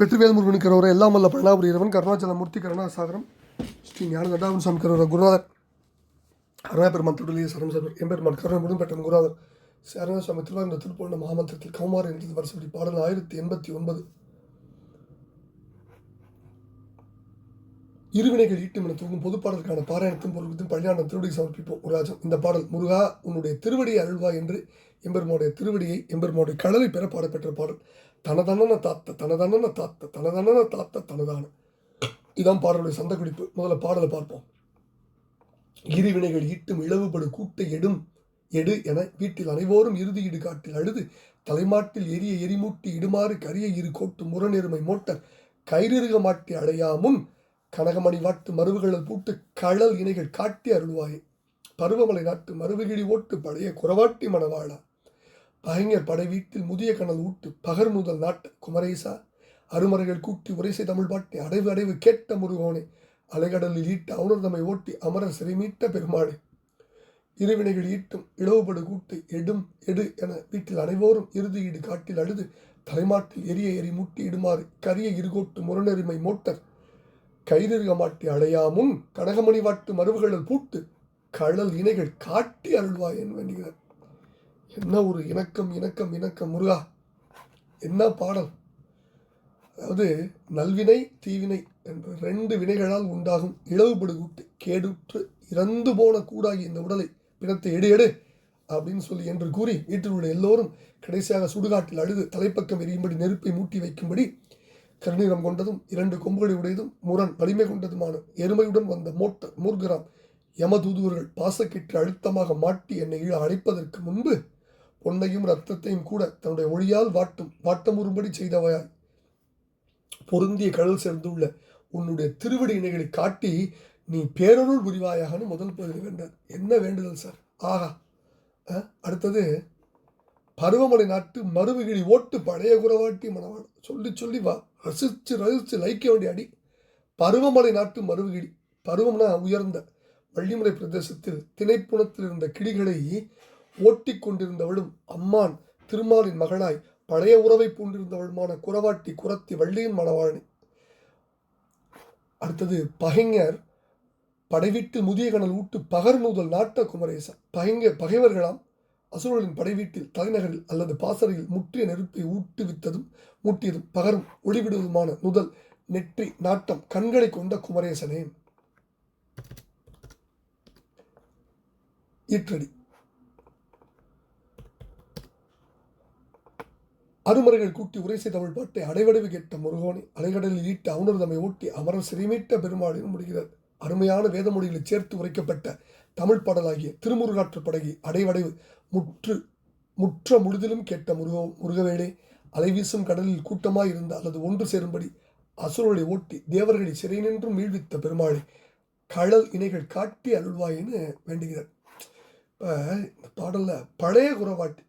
வெற்றிவேல் முருகன் கரோர எல்லாம் வல்ல பழனாபுரி கருணாச்சலமூர்த்தி கருணாசாகரம் ஸ்ரீ ஞான தண்டாவன் சாமி கரோர குருநாதர். அருணா பெருமான் திருடலிய சரம் சர்வர் எம்பெருமான் கருணை முருகன் பெற்ற குருநாதர். சரண சுவாமி திருவாரூர் திருப்பூர்ண மாமந்திரத்தில் கௌமார் என்ற வருஷப்படி பாடல் ஆயிரத்தி எண்பத்தி ஒன்பது. இருவினைகள் ஈட்டும் என தூங்கும் பொதுப்பாடலுக்கான பாராயணத்தும் பொருளுக்கும் பழியாண்டம் திருவடி சமர்ப்பிப்போம். முருகாஜம் இந்த பாடல் முருகா உன்னுடைய திருவடியை அழுவா என்று எம்பெருமானுடைய திருவடியை எம்பெருமானுடைய கடலை பெற பாடப்பெற்ற பாடல். தனதனன தாத்த தனதனன தாத்த தனதனன தாத்த தனதான. இதான் பாடலுடைய சந்த குறிப்பு முதல்ல பாடலை பார்ப்போம். இருவினைகள் ஈட்டும் இழவுபடு கூட்டை எடும் எடு என வீட்டில் அனைவோரும் இறுதி இடு காட்டில் அழுது தலைமாட்டில் எரிய எரிமூட்டி இடுமாறு கரிய இரு கோட்டு முரணெருமை மோட்டர் கயிறிருக மாட்டி அடையாமுன் கனகமணி வாட்டு மருவுகளில் பூட்டு கழல் இணைகள் காட்டி அருள்வாயே. பருவமலை நாட்டு மருவுகிழி ஓட்டு பழைய குறவாட்டி மணவாளா. பகைஞர் படை வீட்டில் முதிய கனல் ஊட்டு பகர் முதல் நாட்டு குமரேசா. அருமறைகள் கூட்டி உரைசை தமிழ் பாட்டி அடைவு அடைவு கேட்ட முருகோனே. அலைகடலில் ஈட்ட அவுணர்தமை ஓட்டி அமரர் சிறைமீட்ட பெருமாளே. இருவினைகள் ஈட்டும் இளவுபடு கூட்டு எடும் எடு என வீட்டில் அனைவோரும் இறுதியீடு காட்டில் அழுது தலைமாட்டில் எரிய எரி மூட்டி இடுமாறு கரிய இருகோட்டு முரணெருமை மோட்டர் கைதிருக மாட்டி அடையாமுன் கடகமணி வாட்டு மரபுகளில் பூட்டு கழல் இணைகள் காட்டி அருள்வாய் என்று வேண்டுகிறார். என்ன ஒரு இணக்கம் இணக்கம் இணக்கம் முருகா? என்ன பாடல்? அதாவது நல்வினை தீவினை என்ற ரெண்டு வினைகளால் உண்டாகும் இழவுபடு கூட்டு கேடுற்று இறந்து போன கூடாகி இந்த உடலை பிணத்தை எடு எடு அப்படின்னு சொல்லி என்று கூறி வீட்டில் உள்ள எல்லோரும் கடைசியாக சுடுகாட்டில் அழுது தலைப்பக்கம் எரியும்படி நெருப்பை மூட்டி வைக்கும்படி கருநீரம் கொண்டதும் இரண்டு கொம்புகளை உடையதும் முரண் வலிமை கொண்டதுமான எருமையுடன் வந்த மோட்டர் மூர்கிராம் யமதூதுவர்கள் பாசக்கிட்டு அழுத்தமாக மாட்டி என்னை ஈழ அழைப்பதற்கு முன்பு பொன்னையும் ரத்தத்தையும் கூட தன்னுடைய ஒளியால் வாட்டும் வாட்டமுறும்படி செய்தவையாய். பொருந்திய கடல் சேர்ந்துள்ள உன்னுடைய திருவடி இணைகளை காட்டி நீ பேரருள் புரிவாயாகனு முதல் பகுதி வேண்டார் என்ன வேண்டுதல் சார்? ஆகா அடுத்தது பருவமலை நாட்டு மருவுகிழி ஓட்டு பழைய குறவாட்டி மணவாள். சொல்லி சொல்லி வா. ரசித்து ரசித்து லைக்க வேண்டிய அடி. பருவமலை நாட்டு மருவுகிழி பருவம்னா உயர்ந்த வள்ளிமலை பிரதேசத்தில் திணைப்புணத்தில் இருந்த கிளிகளை ஓட்டிக் கொண்டிருந்தவளும் அம்மான் திருமாலின் மகளாய் பழைய உறவை பூண்டிருந்தவளுமான குறவாட்டி குரத்தி வள்ளியின் மணவாளனி. அடுத்தது பகைஞர் படைவிட்டு முதிய கணல் ஊட்டு பகர் நூதல் நாட்ட குமரேசன் பகைஞர் பகைவர்களாம் அசுரர்களின் படைவீட்டில் தலைநகரில் அல்லது பாசறையில் முற்றிய நெருப்பை ஊட்டுவித்ததும் மூட்டியதும் பகரும் ஒளிவிடுவதுமான முதல் நெற்றி நாட்டம் கண்களை கொண்ட குமரேசனே. ஈற்றடி. அருமறைகள் கூட்டி உரை தமிழ் பாட்டை அடைவடைவு கேட்ட முருகோனை அலைகடலில் ஈட்ட அவுணர்தமை ஊட்டி அமரர் சிறைமீட்ட பெருமாளின் முடிகிறது. அருமையான வேதமொழிகளை சேர்த்து உரைக்கப்பட்ட தமிழ் பாடலாகிய திருமுருகாற்று படகி அடைவடைவு முற்று முற்ற முழுதிலும் கேட்ட முருக முருகவேளே அலைவீசும் கடலில் கூட்டமாய் இருந்த அல்லது ஒன்று சேரும்படி அசுரனை ஓட்டி தேவர்களை சிறை நின்றும் மீழ்வித்த பெருமாளை கடல் இணைகள் காட்டி அருள்வாயின்னு வேண்டுகிறார். இப்போ இந்த பாடலில் பழைய குறவாட்டி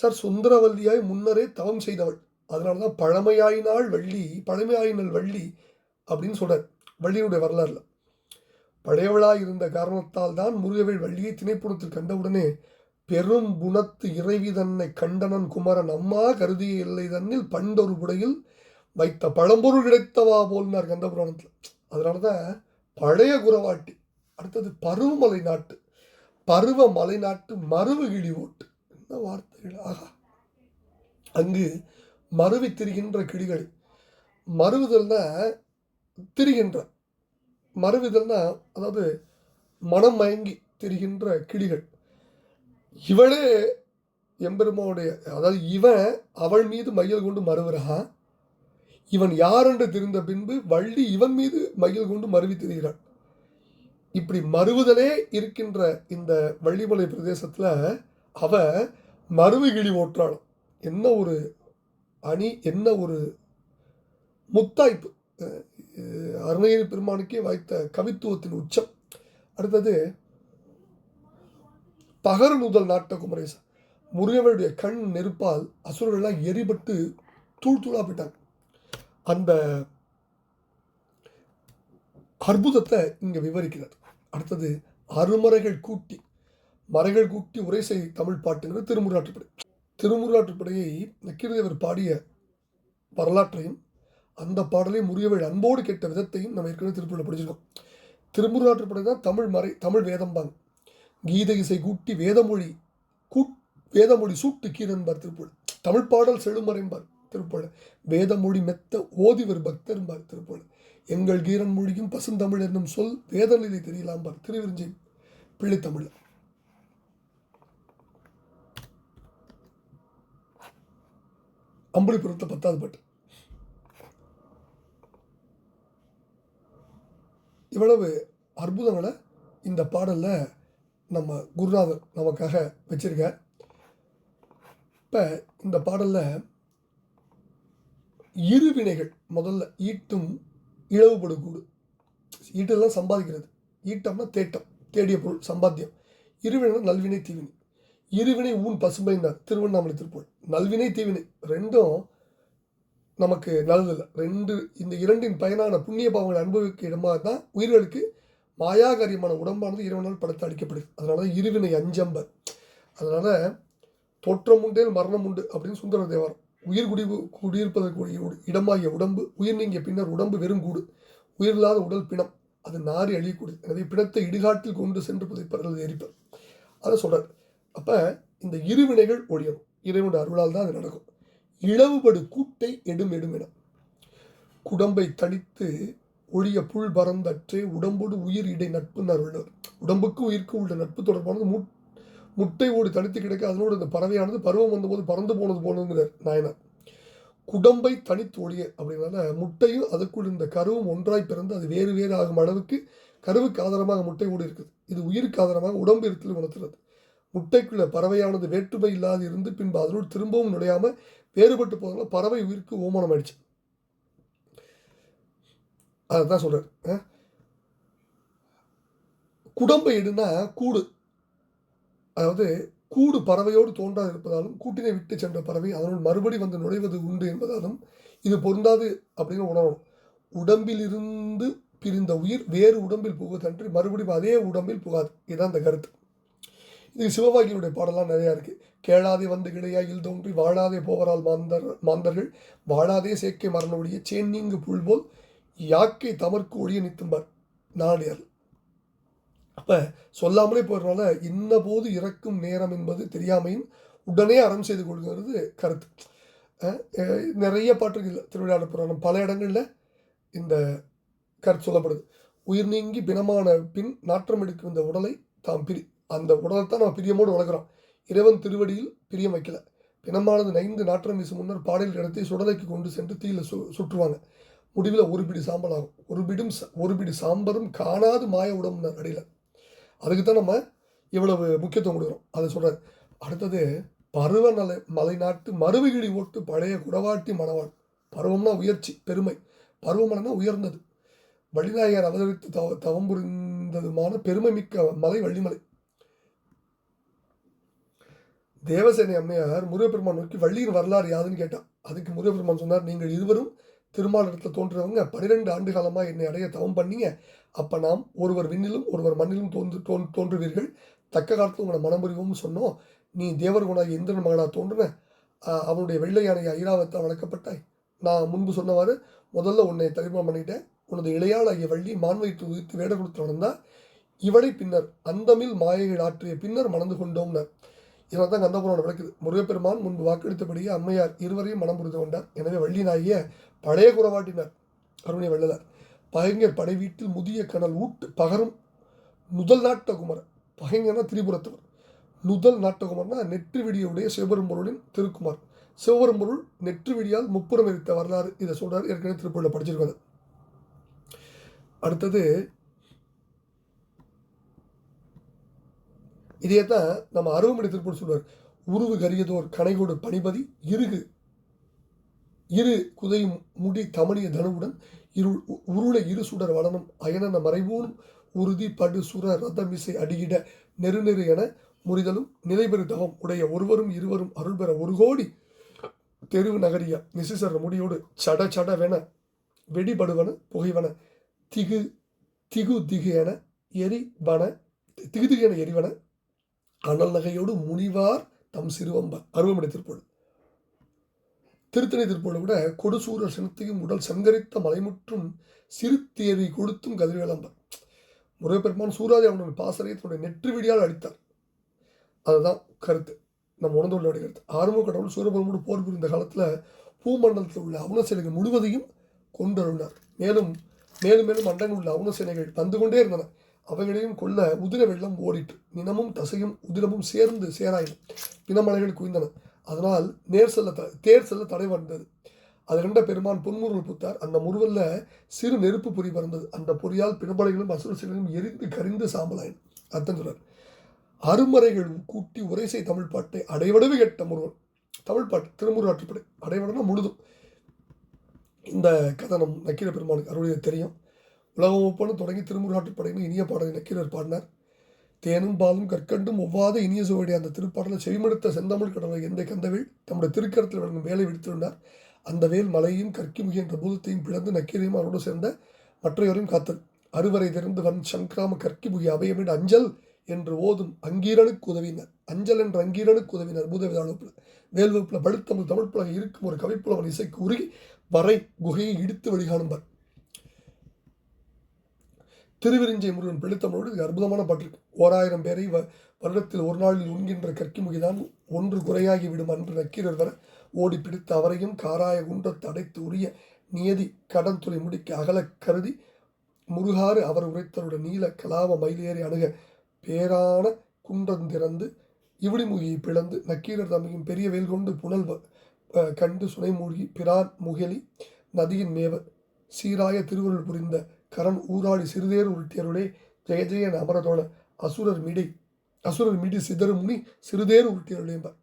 சார் சுந்தரவல்லியாய் முன்னரே தவம் செய்தவள். அதனால தான் பழமையாயினாள் வள்ளி பழமையாயினல் வள்ளி அப்படின்னு சொல்கிறார் வள்ளியுடைய வரலாறுல. பழையவளாய் இருந்த காரணத்தால் தான் முருகவேள் வள்ளியை திணைப்புணத்தில் கண்டவுடனே பெரும் குணத்து இறைவி தன்னை கண்டனன் குமரன் அம்மா கருதிய இல்லை தன்னில் பண்டொரு புடையில் வைத்த பழம்பொருள் கிடைத்தவா போல்னார் கந்த புராணத்தில் அதனால தான் பழைய குறவாட்டி அடுத்தது பருவமலை நாட்டு பருவமலை நாட்டு மருவுகிழி ஓட்டு என்ன வார்த்தைகள். ஆகா. அங்கு மருவி திரிகின்ற கிளிகள் மருவுதல்னா திரிகின்ற மருவிதல்னா அதாவது மனம் மயங்கி தெரிகின்ற கிளிகள். இவளே எம்பெருமாவுடைய அதாவது இவன் அவள் மீது மையல் கொண்டு மறுவுறான் இவன் யாரென்று தெரிந்த பின்பு வள்ளி இவன் மீது மையல் கொண்டு மருவி தெரிகிறான் இப்படி மறுவுதலே இருக்கின்ற இந்த வள்ளிமலை பிரதேசத்தில் அவ மருவுகிழி ஓட்டுறாளாம். என்ன ஒரு அணி என்ன ஒரு முத்தாய்ப்பு அருணகிரி பெருமானுக்கே வாய்த்த கவித்துவத்தின் உச்சம். அடுத்தது பகர் முதல் நாட்ட குமரேசா முருகவனுடைய கண் நெருப்பால் அசுரர்கள்லாம் எரிபட்டு தூள் தூளாக போயிட்டாங்க. அந்த அற்புதத்தை இங்கே விவரிக்கிறார். அடுத்தது அருமறைகள் கூட்டி மறைகள் கூட்டி உரை செய் தமிழ் பாட்டுங்கிறது திருமுருகாற்றுப்படை. திருமுருகாற்றுப்படையை நக்கீரதேவர் பாடிய வரலாற்றையும் அந்த பாடலையும் முறியவள் அன்போடு கேட்ட விதத்தையும் நம்ம ஏற்கனவே திருப்பூரில் படிச்சிருக்கோம். திருமுருகாற்றுப்படை தான் தமிழ் மறை தமிழ் வேதம்பாங்க கீத இசை கூட்டி வேதமொழி கூட் வேதமொழி சூட்டு கீரன்பார் திருப்பூர் தமிழ் பாடல் செழுமறைம்பார் திருப்பூர் வேதமொழி மெத்த ஓதிவர் பக்தர்பார் திருப்பூர் எங்கள் கீரன் மொழியும் பசுந்தமிழ் என்னும் சொல் வேதநிலை தெரியலாம்பார் திருவிருஞ்சி பிள்ளைத்தமிழ். அம்புலிபுரத்தில் பத்தாவது பாட்டு. இவ்வளவு அற்புதங்களை இந்த பாடலில் நம்ம குருநாதர் நமக்காக வச்சிருக்க இப்போ இந்த பாடலில் இருவினைகள் முதல்ல ஈட்டும் இழவுபடுகூடு ஈட்டெல்லாம் சம்பாதிக்கிறது. ஈட்டம்னா தேட்டம் தேடிய பொருள் சம்பாத்தியம். இருவினை நல்வினை தீவினை. இருவினை ஊன் பசுமைந்தார் திருவண்ணாமலை திருப்பூர். நல்வினை தீவினை. ரெண்டும் நமக்கு நல்லதில்லை ரெண்டு இந்த இரண்டின் பயனான புண்ணிய பாவங்கள் அனுபவிக்க இடமாக தான் உயிர்களுக்கு மாயாகாரியமான உடம்பானது இறைவனால் படத்தை அளிக்கப்படுது அதனால தான் இருவினை அஞ்சம்பர். அதனால் தோற்றம் உண்டேல் மரணம் உண்டு அப்படின்னு சுந்தர தேவாரம் உயிர் குடிவு குடியிருப்பதற்குரிய இடமாகிய உடம்பு உயிர் நீங்கிய பின்னர் உடம்பு வெறும் கூடு. உயிரில்லாத உடல் பிணம் அது நாரி அழியக்கூடியது எனவே பிணத்தை இடுகாட்டில் கொண்டு சென்று புதைப்பர் அல்லது எரிப்பர் அதை சொல்கிறார் அப்போ இந்த இருவினைகள் ஒழியணும். இறைவனுடைய அருளால் தான் அது நடக்கும். இளவுபடு கூட்டை எடும் எடுமிடம். குடம்பை தனித்து ஒழிய புல் பறந்தற்றே உடம்போடு உயிர் இடை நட்பு அருள்வர் உடம்புக்கு உயிருக்கு உள்ள நட்பு தொடர்பானது முட் முட்டை ஓடு தனித்து கிடக்க அதனோடு இந்த பறவையானது பருவம் வந்தபோது பறந்து போனது போனதுங்கிறார் நாயனார். குடம்பை தனித்து ஒழிய அப்படின்னால முட்டையும் அதுக்குள் இந்த கருவும் ஒன்றாய் பிறந்து அது வேறு வேறு ஆகும் அளவுக்கு கருவுக்கு ஆதாரமாக முட்டை ஓடு இருக்குது. இது உயிருக்கு ஆதாரமாக உடம்பு இருத்தல் உணர்த்துறது முட்டைக்குள்ள பறவையானது வேற்றுமை இல்லாது இருந்து பின்பு அதனோடு திரும்பவும் நுழையாம வேறுபட்டு போதனால பறவை உயிருக்கு ஓமானம் ஆயிடுச்சு அதான் சொல்றாரு. அஹ். குடம்பை எடுனா கூடு. அதாவது கூடு பறவையோடு தோன்றாது இருப்பதாலும் கூட்டினை விட்டு சென்ற பறவை அதனுள் மறுபடி வந்து நுழைவது உண்டு என்பதாலும் இது பொருந்தாது அப்படின்னு உணரணும். உடம்பிலிருந்து பிரிந்த உயிர் வேறு உடம்பில் புகுவதன்றி மறுபடியும் அதே உடம்பில் புகாது. இதுதான் இந்த கருத்து. இது சிவபாகியனுடைய பாடலாம் நிறையா இருக்குது கேளாதே வந்து கிடையாயில் தோன்றி வாழாதே போவரால் மாந்தர் மாந்தர்கள். வாழாதே சேக்கை மரண ஒழிய சேன்னீங்கு புல் போல் யாக்கை தமர்க்கு ஒழிய நித்தும்பார். நாடியர் அப்போ சொல்லாமலே போயிடுறனால இன்னபோது இறக்கும் நேரம் என்பது தெரியாமையும் உடனே அறம் செய்து கொள்கிறது கருத்து. நிறைய அஹ் நிறைய பாட்டுகள் திருவிழா புராணம். பல இடங்களில் இந்த கருத்து சொல்லப்படுது. உயிர் நீங்கி பிணமான பின் நாற்றம் எடுக்கும் இந்த உடலை தாம் பிரி அந்த உடலை தான் நம்ம பிரியமோடு வளர்க்குறோம் இறைவன் திருவடியில் பிரியம் வைக்கல. பிணமானது நைந்து நாற்றம் வீசும் முன்னர் பாடையில் இடத்தை சுடலைக்கு கொண்டு சென்று தீயில் சு சுற்றுவாங்க. முடிவில் ஒரு பிடி சாம்பல் ஆகும். ஒரு பிடும் ச- ஒரு பிடி சாம்பரும் காணாது மாய உடம்புனார் அடியில். அதுக்கு தான் நம்ம இவ்வளவு முக்கியத்துவம் கொடுக்குறோம். அதை சொல்கிறார் அடுத்தது பருவநலை மலைநாட்டு மறுவிகிடி ஓட்டு பழைய குடவாட்டி மணவாள். பருவம்னா உயர்ச்சி பெருமை. பருவமலைனா உயர்ந்தது. வள்ளிநாயகர் அவதரித்து தவ தவம் புரிந்ததுமான பெருமை மிக்க மலை வள்ளிமலை. தேவசேனை அம்மையார் முருகப்பெருமான் நோக்கி வள்ளியின் வரலாறு யாதுன்னு கேட்டான். அதுக்கு முருகப்பெருமான் சொன்னார் நீங்கள் இருவரும் திருமாலிடத்தில் தோன்றுறவங்க பன்னிரெண்டு ஆண்டு காலமாக என்னை அடைய தவம் பண்ணீங்க. அப்போ நாம் ஒருவர் விண்ணிலும் ஒருவர் மண்ணிலும் தோன்று தோன் தோன்றுவீர்கள். தக்க காலத்தில் உங்களை மனம் புரிவோம்னு சொன்னோம். நீ தேவர்குணாக இந்திரன் மகனாக தோன்றுன அவனுடைய வெள்ளை யானை ஐராவத்தை வளர்க்கப்பட்டாய். நான் முன்பு சொன்னவாறு முதல்ல உன்னை தரிமணம் பண்ணிட்டேன். உனது இளையாளாகிய வள்ளி மான்வைத்து உதித்து வேட கொடுத்து வளர்ந்தா இவளை பின்னர் அந்தமில் மாயைகள் ஆற்றிய பின்னர் மணந்து கொண்டோம்னர். இதை தான் கந்தபுராணம் விளக்குது. முருகப்பெருமான் முன்பு வாக்களித்தபடியே அம்மையார் இருவரையும் மனம் புரிந்து கொண்டார். எனவே வள்ளினாகிய பழைய குறவாட்டினார் அருணை வள்ளலார். பகைஞர் படை வீட்டில் முதிய கனல் ஊட்டு பகரும் முதல் நாட்டகுமரன் பகைஞர்னா திரிபுரத்தவர். முதல் நாட்டகுமர்னா நெற்றி விடியுடைய சிவபெரும்பொருளின் திருக்குமார். சிவபெரும்பொருள் நெற்றி விடியால் முப்புறம் எரித்த வரலாறு இதை சொல்கிறார் ஏற்கனவே திருப்பூரில் படிச்சிருக்காரு. அடுத்தது இதையே தான் நம்ம அருவமணி திருப்பூர் சொல்வார் உருவு கரியதோர் கனைகோடு பணிபதி இருகு இரு குதையும் முடி தமணிய தனுவுடன் இருள் உ- உருளை இரு சுடர் வளனும் அயனன மறைவோனும் உறுதி படு சுர ரதமிசை அடியிட நெரு நெரு என முறிதலும் நிலைபெறு தவம் உடைய ஒருவரும் இருவரும் அருள் பெற ஒரு கோடி தெருவு நகரிய நிசிசர முடியோடு சட சடவென வெடிபடுவன புகைவன திகு திகு திகு என எரிவன திகு திகு என எரிவன அனல் நகையோடு முனிவார் தம் சிறுவம்பர். அருவமடை திருப்பொருள் திருத்தணி திருப்போட விட கொடுசூர சினத்தையும் உடல் சங்கரித்த மலைமுற்றும் சிறுத்தேவி கொடுத்தும் கதிர்வேலம்பர். முருகப்பெருமான் சூராஜ் அவனுடைய பாசறையை தன்னுடைய நெற்றி விடியால் அடித்தார். அதுதான் கருத்து. நம்ம உணர்ந்துள்ள கருத்து. ஆறுமுக கடவுள் சூரபெருமோடு போர் புரிந்த காலத்தில் பூமண்டலத்தில் உள்ள அவுணசேனைகள் முழுவதையும் கொண்டருளினார் மேலும் மேலும் மேலும் அண்டங்கள் உள்ள அவுணசேனைகள் வந்து கொண்டே இருந்தன. அவைகளையும் கொல்ல உதிர வெள்ளம் ஓடிட்டு நினமும் தசையும் உதிரமும் சேர்ந்து சேராயின. பிணமலைகள் குவிந்தன. அதனால் நேர் செல்ல த தேர் செல்ல தடை வந்தது. அது கண்ட பெருமான் பொன்முருள் புத்தார். அந்த முருவல்ல சிறு நெருப்பு பொறி பறந்தது. அந்த பொறியால் பிணமலைகளும் அசுரசிகளும் எரிந்து கரிந்து சாம்பலாயின். அர்த்தம் சொல்றார். அருமறைகள் கூட்டி உரைசை தமிழ் பாட்டை அடைவடவு கெட்ட முருவன் தமிழ் பாட்டு திருமுருகாற்றுப்படை அடைவடனா முழுதும். இந்த கதை நம் நக்கீர பெருமானுக்கு அருளிய தெரியும். உலகம் ஒப்பனும் தொடங்கி திருமுருகாற்றுப்படைன்னு இனிய பாடல் நக்கீரர் பாடினார். தேனும் பாலும் கற்கண்டும் ஒவ்வாத இனிய சுவையுடைய அந்த திருப்பாடலை செவிமடுத்த செந்தமிழ் கடவுளை எந்த கந்தவேல் தம்முடைய திருக்கரத்தில் வழங்கும் வேலை விடுத்திருந்தார். அந்த வேல் மலையும் கற்கிமுகி என்ற பூதத்தையும் பிளந்து நக்கீரையும் அவரோடு சேர்ந்த மற்றையோரையும் காத்தது அறுவரை திறந்து வன் சங்கிராம கற்கிமுகி அபயமிட அஞ்சல் என்று ஓதும் அங்கீரனுக்கு உதவினர். அஞ்சல் என்ற அங்கீரனுக்கு உதவினர். பூதவிதாளப்பில் வேல்வகுப்பில் படுத்தமிழ் தமிழ் புலகம் இருக்கும் ஒரு கவிப்புலவன் இசைக்கு உருகி வரை குகையை இடித்து வழிகாணும்பர் திருவிரிஞ்சை முருகன் பிடித்தமிழோடு இது அற்புதமான பாட்டு ஓராயிரம் பேரை வ வருடத்தில் ஒரு நாளில் உண்கின்ற கற்கிமுகிதான் ஒன்று குறையாகி விடும் அன்று நக்கீரர் வர ஓடி பிடித்த அவரையும் காராய குன்றத்தை அடைத்து உரிய நியதி கடன் துறை முடிக்க அகலக் கருதி முருகாறு அவர் உரைத்தருடைய நீல கலாவ மயிலேறி அணுக பேரான குன்றம் திறந்து இவிடிமுகியை பிளந்து நக்கீரர் தமையும் பெரிய வேல் கொண்டு புனல் கண்டு சுனை மூழ்கி பிரான் முகிலி நதியின் மேவ சீராய திருவருள் புரிந்த கரண் ஊராடி சிறுதேர் உருட்டியருளே. ஜெய ஜெய அமரதோழ. அசுரர் மீடி அசுரர் மீடி சிதறு முனி சிறுதேர் உருட்டியருளேம்பர்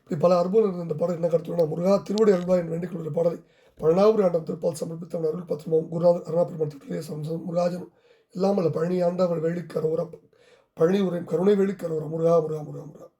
இப்படி பல அற்புதங்கள் இருந்த இந்த பாடல் என்ன கருத்துனா முருகா திருவடி அருள்வா என்று வேண்டிக் கொள்கிற பாடலை பழனாபுரி ஆண்டம் திருப்பால் சமர்ப்பித்த அருள் பத்திரமும் குருநாதர் அருணாபெருமான் சம்சம் முருகாஜனும் இல்லாமல் பழனி ஆண்டவர் வேலிக்கரோரம் பழனி உரையும் கருணை வேலிக்கரோரம் முருகா முருகா முருகா முருகா.